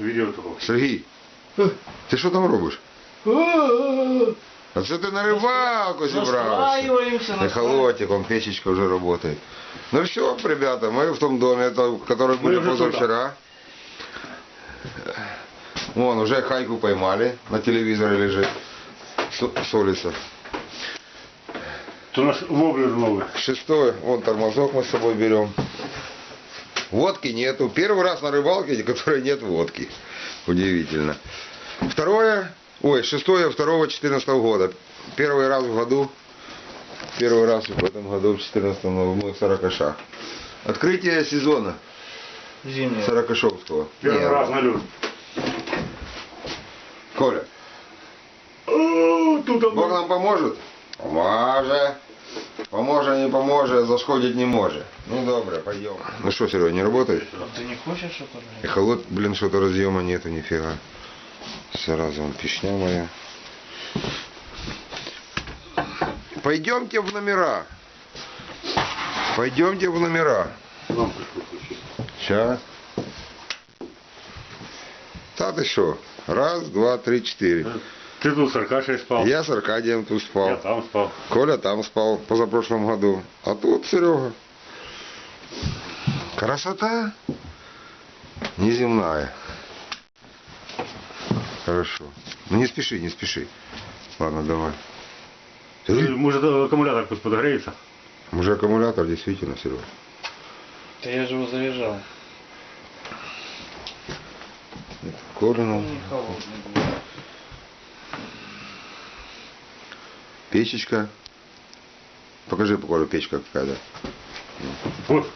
Відео такого. Сергій, ти що там робиш? А це ти на рибалку зібрався. Настраиваемся, настраиваемся. Эхолотик, он печечка уже работает. Ну все, ребята, мы в том доме, это, который были уже позавчера. Вон, уже хайку поймали, на телевизоре лежит. С- Солится. То у нас воблер новый. Шестое, вон тормозок мы с собой берем. Водки нету. Первый раз на рыбалке, которой нет водки. Удивительно. Второе, ой, шестое, второго 14 года. Первый раз в году, первый раз в этом году, в 14 мы в Саракашах. Открытие сезона Зимняя. Саракашовского. Первый Не, раз на лед. Коля, О, Тут Бог нам поможет? Поможе. Поможе, не поможе, зашкодить не может. Ну добре, пойдем. Ну что, Серега, не работает? Ты не хочешь что-то? Эхолот, блин, что-то разъема нету, нифига. Сразу он пешня моя. Пойдемте в номера. Пойдемте в номера. Сейчас. Та ты что? Раз, два, три, четыре. Ты тут с Аркашей спал. Я с Аркадием тут Я спал. там спал. Коля там спал позапрошлом году. А тут Серега. Красота неземная. Хорошо. Ну не спеши, не спеши. Ладно, давай. Может аккумулятор пусть подогреется? Уже аккумулятор действительно, Серега. Да я же его заряжал. Колину. Не холодный был. Печечка. Покажи, Коля, печка какая-то. Вот.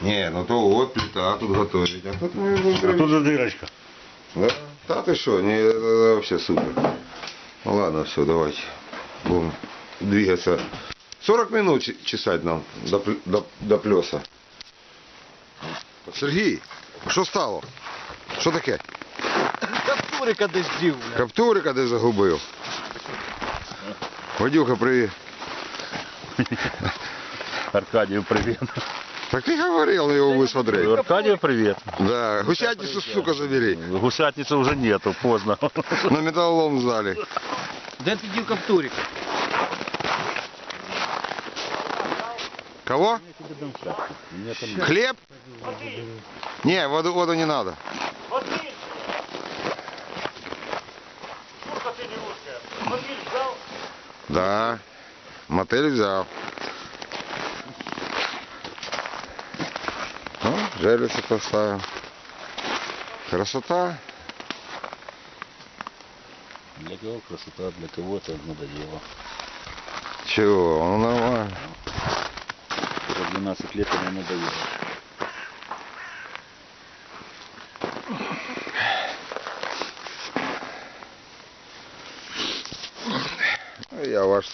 Не, ну то вот плита, тут готовить. А тут мы будем А тут же дырочка. Да? Да ты что, не, это вообще супер. Ну ладно, все, давайте. Будем двигаться. 40 минут чесать нам до, до, до плеса. Сергій, що стало? Що таке? Каптурика десь дів. Каптурика десь загубив. Вадюха, привіт. Аркадию привет. Так ти говорив, ну його висмотреть. Аркадию привет. Да, гусятницу, сука, забери. Гусятницы уже нету, поздно. На металлолом залі. Де ти дів каптурика? Кого? Нет, Хлеб? Не, воду, воду не надо. Да, мотель взял. Ну, жерлицы поставил. Красота. Для кого красота, для кого это надоело. Чего, ну нормально. Уже 12 лет это надоело.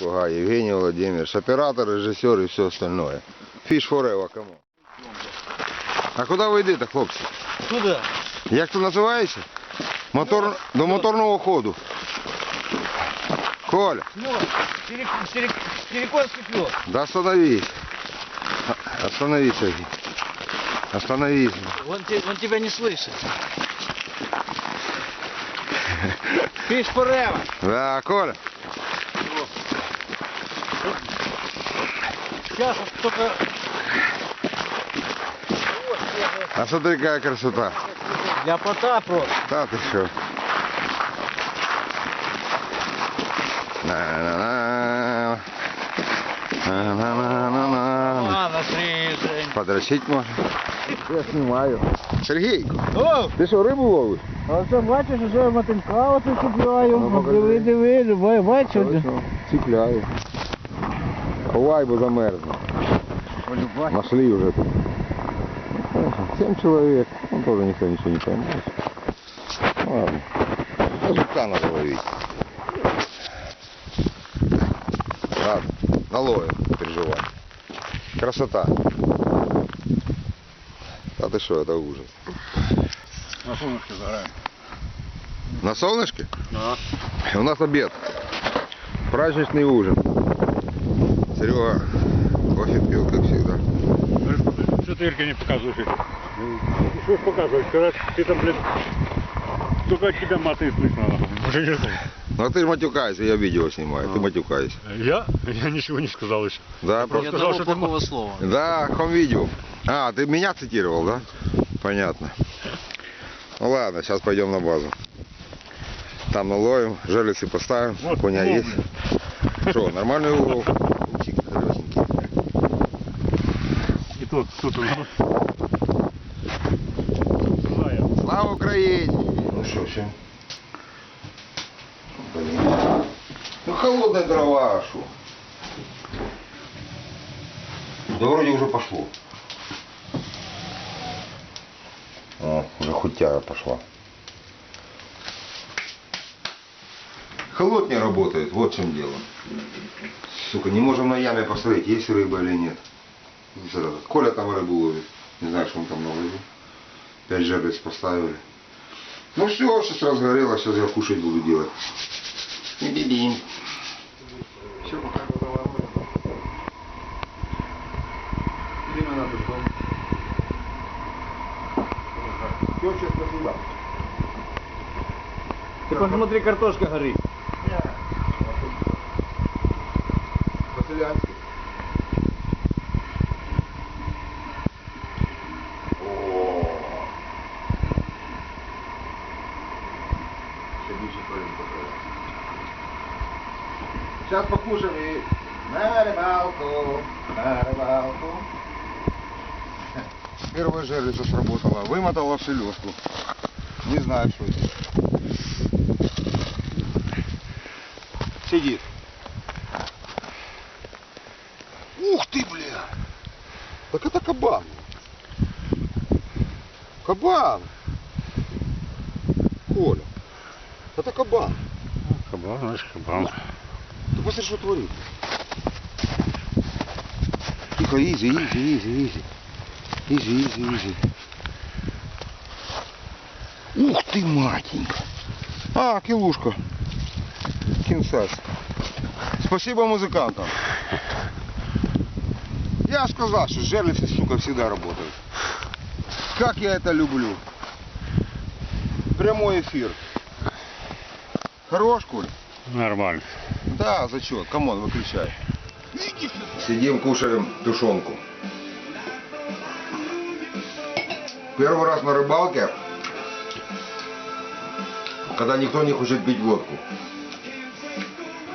Ну, слуга Евгений Владимирович, оператор, режиссер и все остальное. Fish forever, кому. А куди ви йдете, хлопці? Туда. Як це називається? Мотор... До моторного ходу. Коля, Лед. Силиконский лед. да остановись. А- Остановись, Сергей. Остановись. Он, те- он тебя не слышит. Фиш forever. Да, Коля. Сейчас только... А смотри, какая красота. Ляпота просто. Да ты что? Подрочить можно? Я снимаю. Сергейко, О, ты что, рыбу ловишь? а це бачиш, вже мотинка оце покажи. Диви, диви, диви, бачиш? Цепляю. Ховай, бо замерзну. Нашли уже тут. Семь человек. Ну, тоже никто ничего не поймет. Ладно. Жука надо ловить. Ладно, наловим, переживай. Красота. А ты что, это ужас. На солнышке загораем. На солнышке? Да. У нас обед. Праздничный ужин. Серега кофе пил, как всегда. Что ты Ирке не показываешь? это? что ж показывать? Когда ты там, блин, только от тебя маты слышно. Уже не знаю. Ну ты же матюкаешься, я видео снимаю, ты матюкаешься. Я? Я ничего не сказал еще. Да, просто Ни сказал, что ты плохого слова. Да, хом видео. А, ты меня цитировал, да? Понятно. Ну ладно, сейчас пойдем на базу. Там наловим, жерлицы поставим, Вот коня улов, есть. Что, нормальный улов? Тут, тут. Слава Украине! Ну что, все? Блин. Ну холодная дрова, а шо? Да вроде уже пошло. О, уже хутяра пошла. Холод не работает, вот в чем дело. Сука, не можем на яме посмотреть, есть рыба или нет. Сразу. Коля там рыбу ловит. Не знаю, что он там наловил. Пять жерлиц поставили. Ну все, сейчас разгорело, сейчас я кушать буду делать. Бибибим. Все, пока Время надо. Все, все, спасибо. Ты посмотри, картошка горит. Селедку. Не знаю, что это. Сидит. Ух ты, бля! Так это кабан. Кабан. Коля. Это кабан. Кабан, значит, кабан. Ты посмотри, что творит. Тихо, изи, изи, изи, изи. Изи, изи, изи. Ух ты, матенька. А, килушка. Кинсас. Спасибо музыкантам. Я сказал, что жерлицы, сука, всегда работают. Как я это люблю. Прямой эфир. Хорош, Коль? Нормально. Да, зачет. Камон, выключай. Сидим, кушаем тушенку. Первый раз на рыбалке, когда никто не хочет пить водку.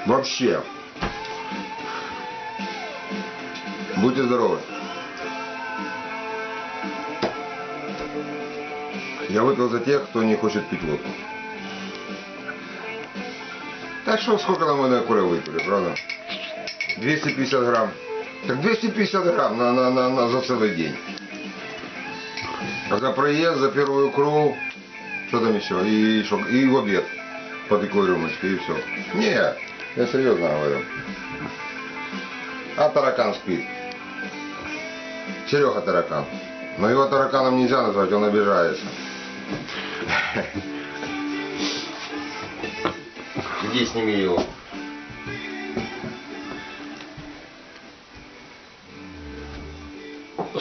Вообще. Будьте здоровы. Я выпил за тех, кто не хочет пить водку. Так что сколько там мы на куре выпили, правда? 250 грамм. Так 250 грамм на, на, на, на за целый день. За проезд, за первую икру, что там еще? И, шо- и в обед по такой рюмочке, и все. Не, я серьезно говорю. А таракан спит. Серега таракан. Но его тараканом нельзя назвать, он обижается. Иди сними его.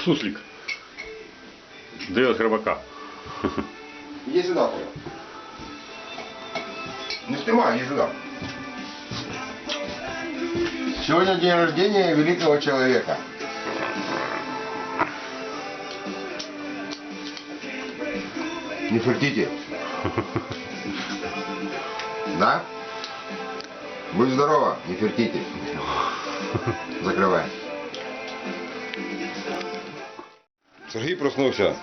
Суслик. Дает рыбака. Иди сюда, Коля. Не снимай, иди сюда. Сегодня день рождения великого человека. Не фертите. Да? Будь здорова, не фертите. Закрывай. Сергей проснулся.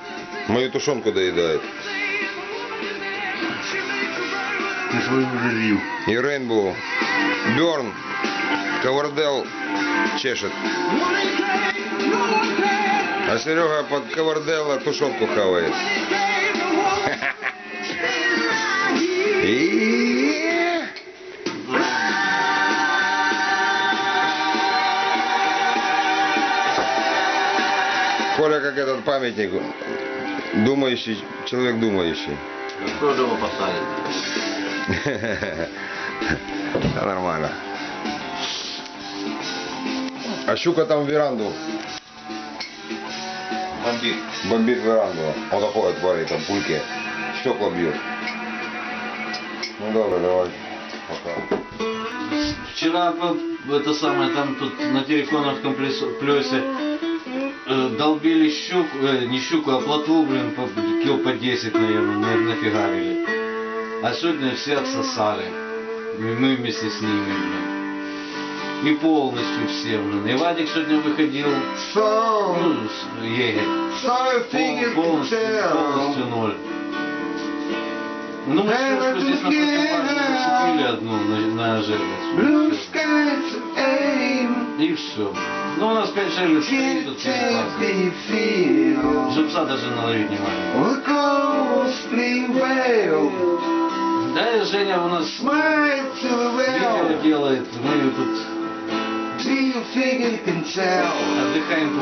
Мою тушенку доедает. Ты свою з'їв. И Рейнбоу. Берн. Ковардел чешет. А Серега под Ковардела тушенку хавает. И... Коля как этот памятник. Думающий, человек думающий. Кто же его посадит? Нормально. А щука там в веранду бомбит. Бомбит веранду. Он такой творит, там пульки. Стекла бьет. Ну добре, давай. Пока. Вчера это самое, там тут на терриконовском плес- плесе э, долбили щуку, э, не щуку, а плотву, блин, по, кило по 10, наверное, на, нафигарили. А сегодня все отсосали. И мы вместе с ними, блин. И полностью все, блин. И Вадик сегодня выходил, So, ну, егерь. Пол- полностью, полностью ноль. Ну, мы щучку здесь на противоположном зацепили одну на, на жерлицу. И все. Ну, у нас 5 жерлиц стоит тут Живца даже наловить не могли. Да, Женя у нас видео делает. Мы тут отдыхаем you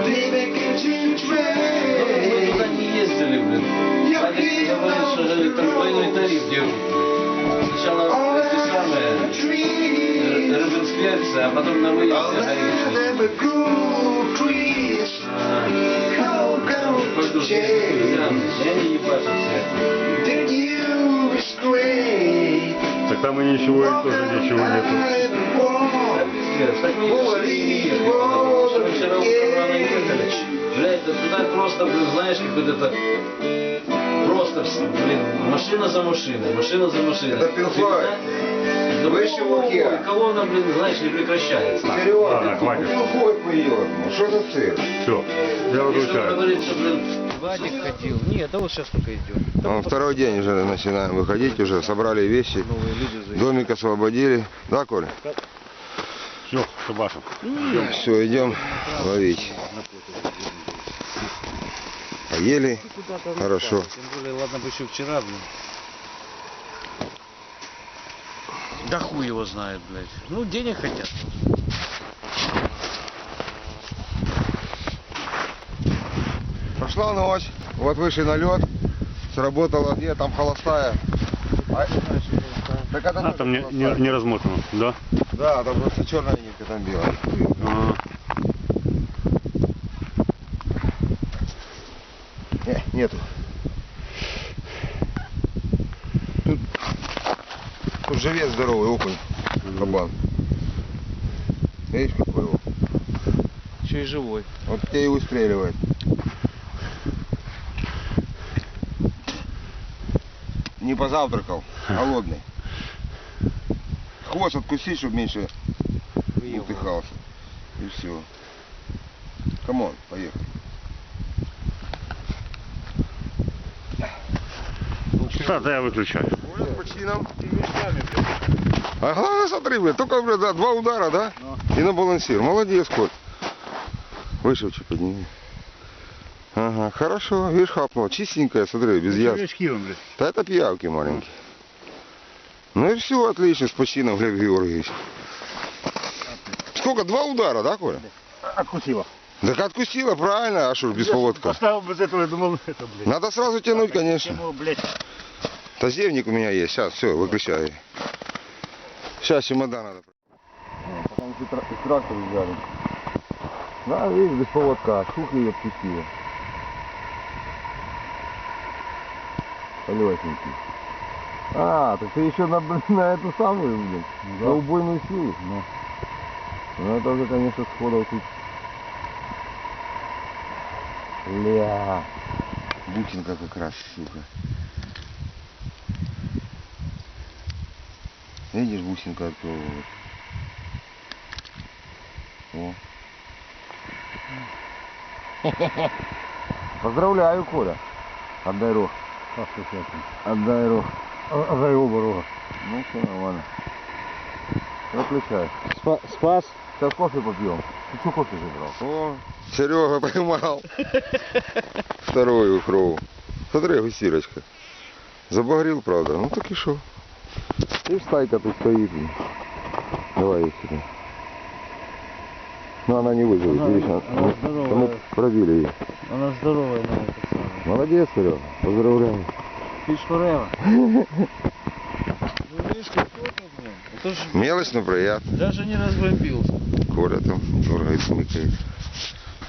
Ну, Мы туда не ездили, блин. Вадик говорит, что там двойной тариф держит. Сначала эти самые а потом на выезде Пойду я не? Так там и ничего, и тоже ничего нету. Так мы не. Блядь, да туда просто, блин, знаешь, какой-то так... Просто, блин, машина за машиной, машина за машиной. Это. Да Выше ой, Лукья. Колонна, блин, знаешь, не прекращается. Ладно, хватит. хоть поет, ну что за цирк? Все, я он выключаю. говорит, что, блин, Вадик ходил. Нет, да вот сейчас только идет. Ну, второй день уже начинаем выходить, уже собрали вещи, Новые люди заехали. домик освободили. Да, Коля? Все, шабашем. Все, идем ловить. Поели. Хорошо. Тем более, ладно бы еще вчера, блин. Да хуй его знает, блядь. Ну, денег хотят. Прошла ночь, вот вышли на лед, сработала где там холостая. А, так это А, там не, не, не размотано, да? Да, там просто черная нитка там белая. А, Не, нету. Тут, живец здоровый, окунь, кабан. Видишь, какой его? Еще и живой. Вот тебе и выстреливает. Не позавтракал, голодный. Хвост откусить, чтобы меньше утыхался. И все. Камон, поехали. да, да, я выключаю. Почти нам. А главное, смотри, блядь, только, блядь, да, два удара, да? И на балансир. Молодец, Коль. Выше чуть подними. Ага, хорошо, видишь, хапнул. Чистенькая, смотри, без язв. Блядь. Да это пиявки маленькие. Ну и все, отлично, с почином, Глеб Георгиевич. Сколько? Два удара, да, Коля? Откусила. Так откусила, правильно, а что ж без поводка? Поставил без этого, я думал, это, блядь. Надо сразу тянуть, конечно. Тему, блядь. Тазевник у меня есть. Сейчас, все, выключаю. Сейчас чемодан надо. Потом из трактора взяли. Да, видишь, без поводка. Шук ее отпустила. Полетненький. А, так ты еще на, на эту самую, блин, на убойную силу. Ну. Ну это уже, конечно, сходов тут. Ля. Бусинка как раз, сука. Видишь, бусинка отплывает. О. Поздравляю, Коля. Отдай рог. Отдай рог. Отдай оба рога. Ну все нормально. Выключай. Спас. Сейчас кофе попьем. Ты что кофе забрал? О, Серега поймал. Вторую укрову. Смотри, гусирочка. Забагрил, правда. Ну так и шо. И стайка тут стоит. Давай ее сюда. Ну она не выживет. Она- Видишь, она мы- здоровая. мы пробили ее. Она здоровая, самый. Молодец, Серега. Поздравляю. Fish forever. ну, видишь, какой-то, блин. Это ж Мелочь, но приятно. даже не разбомбился. Коля там дергает, смыкает.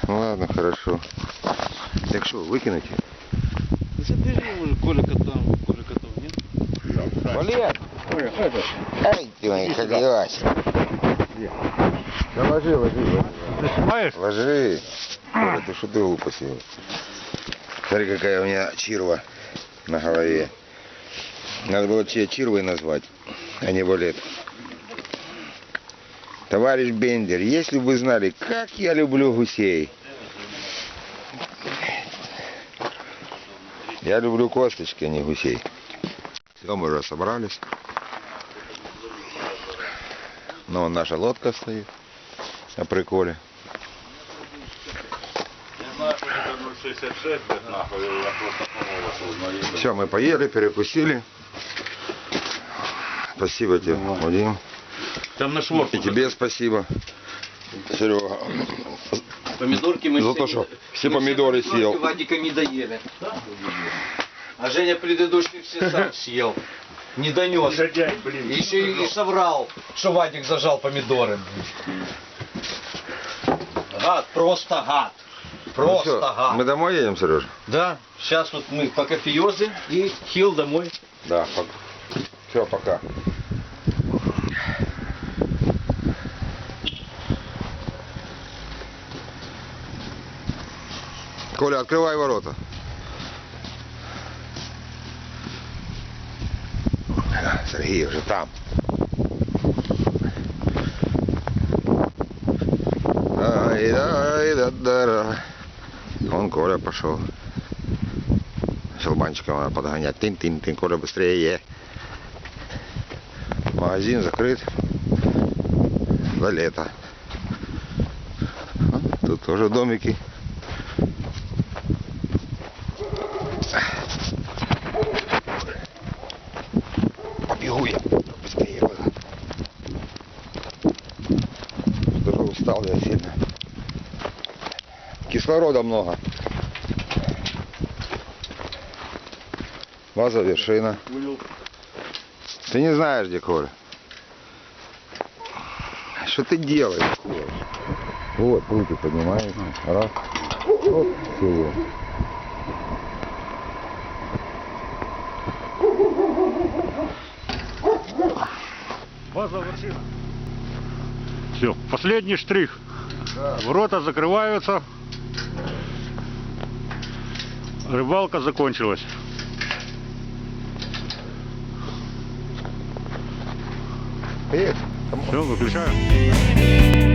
Ну ладно, хорошо. Так что, выкинете? Забери уже Колика там Валер! Ай, ты моя ходилась. Да ложи, ложи, ложи. Ты снимаешь? Ложи. Коля, ты что ты глупости? Смотри, какая у меня чирва на голове. Надо было тебе чирвой назвать, а не валет. Товарищ Бендер, если бы вы знали, как я люблю гусей. Я люблю косточки, а не гусей. Все, мы уже собрались. Ну, вон наша лодка стоит на приколе. Не знаю, что это 066, блядь, нахуй, я просто помолвился. Все, мы поели, перекусили. Спасибо тебе, Вадим. Там на шворку. И тебе спасибо, Серега. Помидорки мы За то, что все помидоры съел. Вадика не доели. А Женя предыдущий все сам съел. Не донес. Негодяй, блин. Еще и соврал, что Вадик зажал помидоры. Гад, просто гад. Ну Просто всё, гад. мы домой едем, Сереж? Да, сейчас вот мы по кофеёзе и хил домой. Да. Все, пока. Коля, открывай ворота. Сергей уже там. Вон Коля пошел. Щелбанчиком надо подгонять. Тын-тын-тын, Коля быстрее. Магазин закрыт до лета. Тут тоже домики. Побегу я. Быстрее куда. Тоже устал я сильно. Кислорода много. База вершина. Ты не знаешь, где Коля. Что ты делаешь? Вот, руки поднимаешь. Раз. Вот, все. База вершина. Все, последний штрих. Ворота закрываются. Рыбалка закончилась. Привет. Все, выключаем.